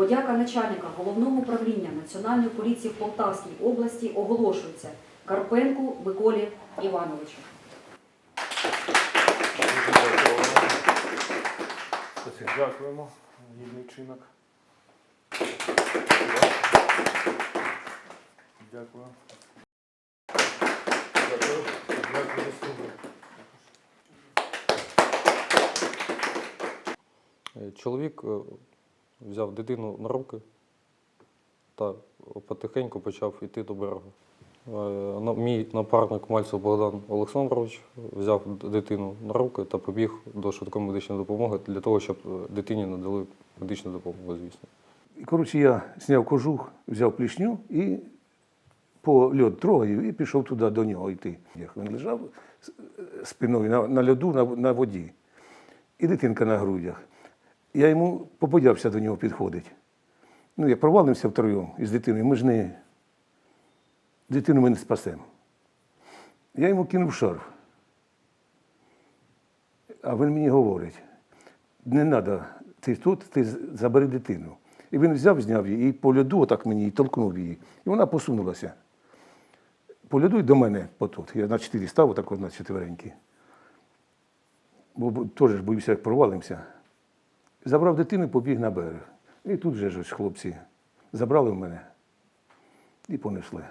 Подяка начальника головного управління Національної поліції в Полтавській області оголошується Карпенку Миколі Івановичу. Дякуємо. Гідний чинок. Дякую. Дякую. Дякую за службу. Чоловік е, взяв дитину на руки та потихеньку почав йти до берега. Е, Мій напарник Мальцев Богдан Олександрович взяв дитину на руки та побіг до швидкої медичної допомоги для того, щоб е, дитині надали медичну допомогу, звісно. Коротше, я зняв кожух, взяв плішню і по льод трогаю і пішов туди до нього йти. Він лежав спиною на, льоду, на воді, і дитинка на грудях. Я йому побоявся до нього підходити. Ну, як провалився втроєм із дитиною, ми ж не дитину ми не спасемо. Я йому кинув шарф. А він мені говорить, не треба, ти тут, ти забери дитину. І він взяв, зняв її, і по льоду отак мені і толкнув її. І вона посунулася. По льоду і до мене потут. Я на чотири став, отак от на четверенькі. Бо теж боюся, як провалимося. Забрав дитину побіг на берег. І тут же ж ось хлопці забрали в мене і понесли.